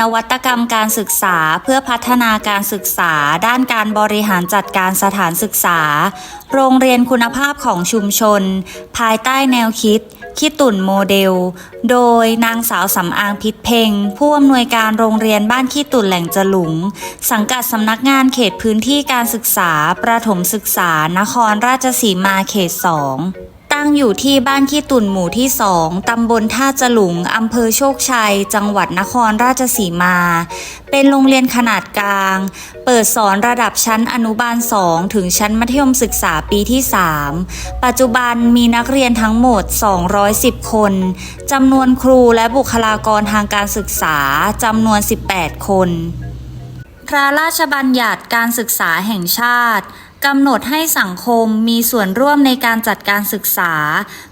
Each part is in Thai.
นวัตกรรมการศึกษาเพื่อพัฒนาการศึกษา ด้านการบริหารจัดการสถานศึกษา โรงเรียนคุณภาพของชุมชน ภายใต้แนวคิดคิดตุ่นโมเดล โดยนางสาวสำอางพิษเพ็งผู้อำนวยการโรงเรียนบ้านขี้ตุ่นแหล่งจลุง สังกัดสำนักงานเขตพื้นที่การศึกษา ประถมศึกษานครราชสีมาเขตสอง ตั้งอยู่ที่บ้านขี้ตุ่นหมู่ที่สองตำบลท่าจลุงอำเภอโชคชัย จังหวัดนครราชสีมา เป็นโรงเรียนขนาดกลาง เปิดสอนระดับชั้นอนุบาล2ถึงชั้นมัธยมศึกษาปีที่3ปัจจุบันมีนักเรียนทั้งหมด 210 คนจำนวนครูและบุคลากรทางการศึกษาจำนวน 18 คน พระราชบัญญัติการศึกษาแห่งชาติ กำหนดให้สังคมมีส่วนร่วมในการจัดการศึกษา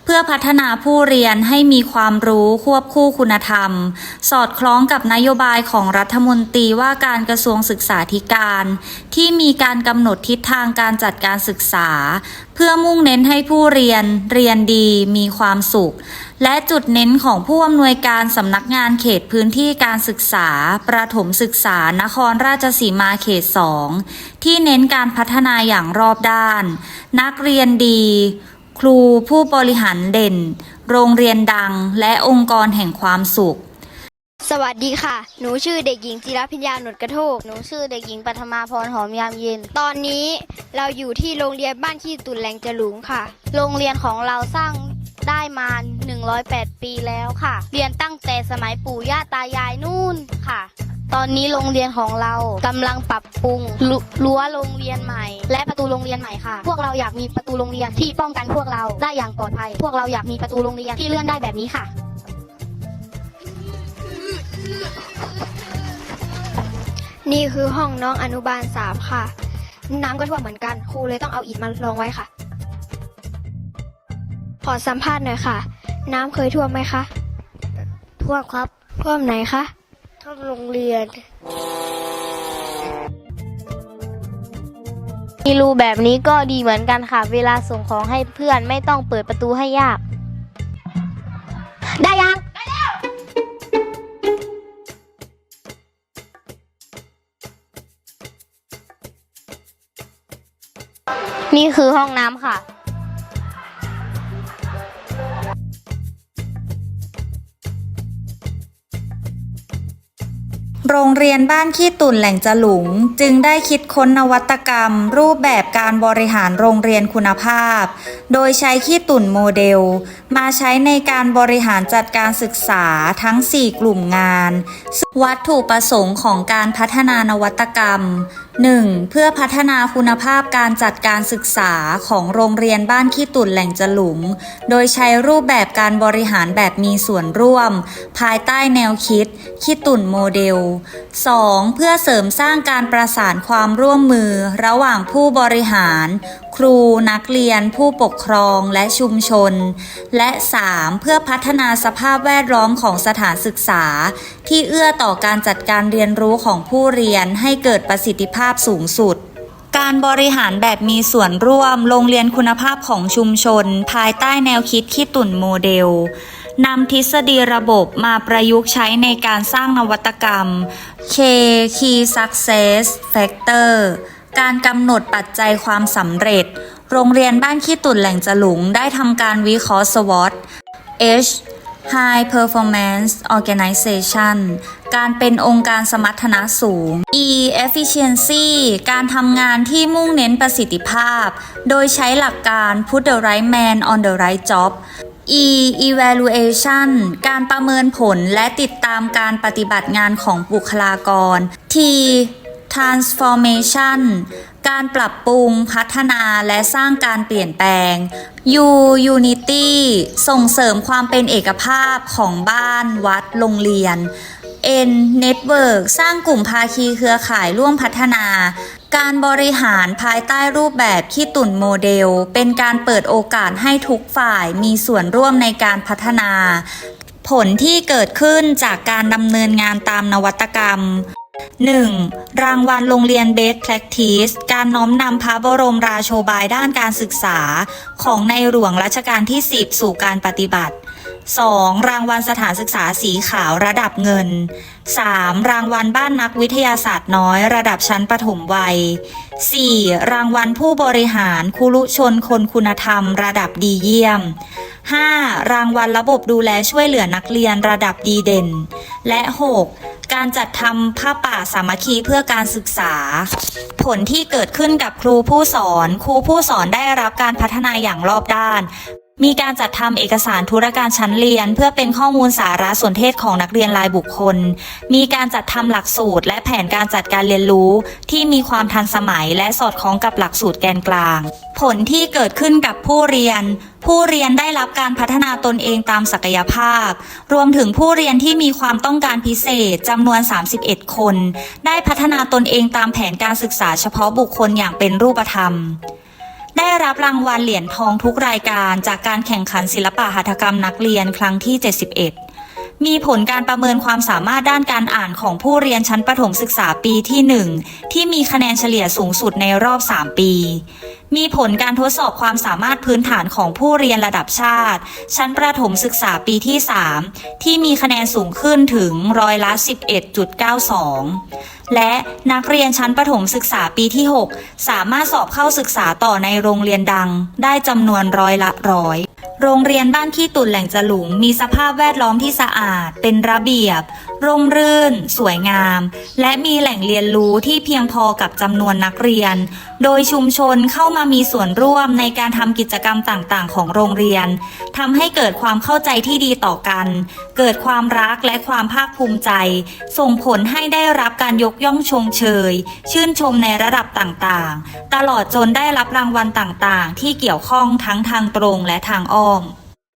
เพื่อพัฒนาผู้เรียนให้มีความรู้ควบคู่คุณธรรม สอดคล้องกับนโยบายของรัฐมนตรีว่าการกระทรวงศึกษาธิการ ที่มีการกำหนดทิศทางการจัดการศึกษา เพื่อมุ่งเน้นให้ผู้เรียนเรียนดีมีความสุข และจุดเน้นของผู้อำนวยการสำนักงานเขตพื้นที่การศึกษา ประถมศึกษานครราชสีมาเขต 2 ที่เน้นการพัฒนาอย่างรอบด้าน นักเรียนดี ครูผู้บริหารเด่น โรงเรียนดัง และองค์กรแห่งความสุข สวัสดีค่ะ หนูชื่อเด็กหญิงจิรพิญญาหนุดกระโทก หนูชื่อเด็กหญิงปัทมาพรหอมยามเย็น ตอนนี้เราอยู่ที่โรงเรียนบ้านขี้ตุนแหลงจลุงค่ะ โรงเรียนของเราสร้างได้มา 108 ปีแล้วค่ะ เรียนตั้งแต่สมัยปู่ย่าตายายนู่นค่ะ ตอนนี้โรงเรียนของเรากำลังปรับปรุงรุรั้วโรงเรียนใหม่ และประตูโรงเรียนใหม่ค่ะ พวกเราอยากมีประตูโรงเรียนที่ป้องกันพวกเราได้อย่างปลอดภัย พวกเราอยากมีประตูโรงเรียนที่เลื่อนได้แบบนี้ค่ะ นี่คือห้องน้องอนุบาลสามค่ะ น้ำก็ท่วมเหมือนกัน ครูเลยต้องเอาอิฐมารองไว้ค่ะ ขอสัมภาษณ์หน่อยค่ะ น้ำเคยท่วมไหมคะ ท่วมครับ ท่วมไหนคะท่วมโรงเรียน มีรูแบบนี้ก็ดีเหมือนกันค่ะ เวลาส่งของให้เพื่อนไม่ต้องเปิดประตูให้ยาก ได้ยัง นี่คือห้องน้ำค่ะ โรงเรียนบ้านขี้ตุ่นแหล่งจลุง จึงได้คิดค้นนวัตกรรม รูปแบบการบริหารโรงเรียนคุณภาพ โดยใช้ขี้ตุ่นโมเดล มาใช้ในการบริหารจัดการศึกษาทั้ง 4 กลุ่มงาน วัตถุประสงค์ของการพัฒนานวัตกรรม 1. เพื่อพัฒนาคุณภาพการจัดการศึกษาของโรงเรียนบ้านขี้ตุ่นแหล่งจลุงโดยใช้รูปแบบการบริหารแบบมีส่วนร่วม ภายใต้แนวคิดขี้ตุ่นโมเดล 2. เพื่อเสริมสร้างการประสานความร่วมมือ ระหว่างผู้บริหาร ครูนักเรียน ผู้ปกครองและชุมชน และ 3. เพื่อพัฒนาสภาพแวดล้อมของสถานศึกษา ที่เอื้อต่อการจัดการเรียนรู้ของผู้เรียนให้เกิดประสิทธิภาพสูงสุด การบริหารแบบมีส่วนร่วมโรงเรียนคุณภาพของชุมชน ภายใต้แนวคิดขี้ตุ่นโมเดลนำทฤษฎีระบบมาประยุกต์ใช้ในการสร้างนวัตกรรม K Key Success Factor การกำหนดปัจจัยความสำเร็จ โรงเรียนบ้านขี้ตุ่นแหล่งจลุงได้ทำการวิเคราะห์ SWOT H High Performance Organization การเป็นองค์การสมรรถนะสูง E Efficiency การทำงานที่มุ่งเน้นประสิทธิภาพ โดยใช้หลักการ Put the right man on the right job E evaluation การประเมินผลและติดตามการปฏิบัติงานของบุคลากร T transformation การปรับปรุงพัฒนาและสร้างการเปลี่ยนแปลง U unity ส่งเสริมความเป็นเอกภาพของบ้านวัดโรงเรียน N Network สร้างกลุ่มภาคีเครือข่ายร่วมพัฒนา การบริหารภายใต้รูปแบบขี้ตุ่นโมเดล เป็นการเปิดโอกาสให้ทุกฝ่ายมีส่วนร่วมในการพัฒนา ผลที่เกิดขึ้นจากการดำเนินงานตามนวัตกรรม 1. รางวัลโรงเรียน Best Practice การน้อมนำพระบรมราโชบายด้านการศึกษา ของในหลวงรัชกาลที่ 10 สู่การปฏิบัติ 2. รางวัลสถานศึกษาสีขาวระดับเงิน 3. รางวัลบ้านนักวิทยาศาสตร์น้อยระดับชั้นประถมวัย 4. รางวัลผู้บริหารคุรุชนคนคุณธรรม ระดับดีเยี่ยม 5. รางวัลระบบดูแลช่วยเหลือนักเรียนระดับดีเด่น และ 6. การจัดทำผ้าป่าสามัคคีเพื่อการศึกษา ผลที่เกิดขึ้นกับครูผู้สอน ครูผู้สอนได้รับการพัฒนาอย่างรอบด้าน มีการจัดทำเอกสารธุรการชั้นเรียน เพื่อเป็นข้อมูลสาระสนเทศของนักเรียนรายบุคคล มีการจัดทำหลักสูตร และแผนการจัดการเรียนรู้ ที่มีความทันสมัยและสอดคล้องกับหลักสูตรแกนกลาง ผลที่เกิดขึ้นกับผู้เรียน ผู้เรียนได้รับการพัฒนาตนเองตามศักยภาพ รวมถึงผู้เรียนที่มีความต้องการพิเศษจำนวน 31 คน ได้พัฒนาตนเองตามแผนการศึกษาเฉพาะบุคคลอย่างเป็นรูปธรรมได้รับรางวัลเหรียญทองทุกรายการจากการแข่งขันศิลปะหัตถกรรมนักเรียนครั้งที่ 71 มีผลการประเมินความสามารถด้านการอ่านของผู้เรียนชั้นประถมศึกษาปีที่ 1 ที่มีคะแนนเฉลี่ยสูงสุดในรอบ 3 ปี มีผลการทดสอบความสามารถพื้นฐานของผู้เรียนระดับชาติ ชั้นประถมศึกษาปีที่ 3 ที่มีคะแนนสูงขึ้นถึงร้อยละ 11.92 และนักเรียนชั้นประถมศึกษาปีที่ 6 สามารถสอบเข้าศึกษาต่อในโรงเรียนดัง ได้จำนวนร้อยละร้อย โรงเรียนบ้านขี้ตุ่นแหล่งจลุงมีสภาพแวดล้อมที่สะอาด เป็นระเบียบร่มรื่น สวยงาม และมีแหล่งเรียนรู้ที่เพียงพอกับจำนวนนักเรียน โดยชุมชนเข้ามามีส่วนร่วมในการทำกิจกรรมต่างๆ ของโรงเรียนทำให้เกิดความเข้าใจที่ดีต่อกัน เกิดความรักและความภาคภูมิใจ ส่งผลให้ได้รับการยกย่องชมเชย ชื่นชมในระดับต่างๆ ตลอดจนได้รับรางวัลต่างๆ ที่เกี่ยวข้องทั้งทางตรงและทางอ้อม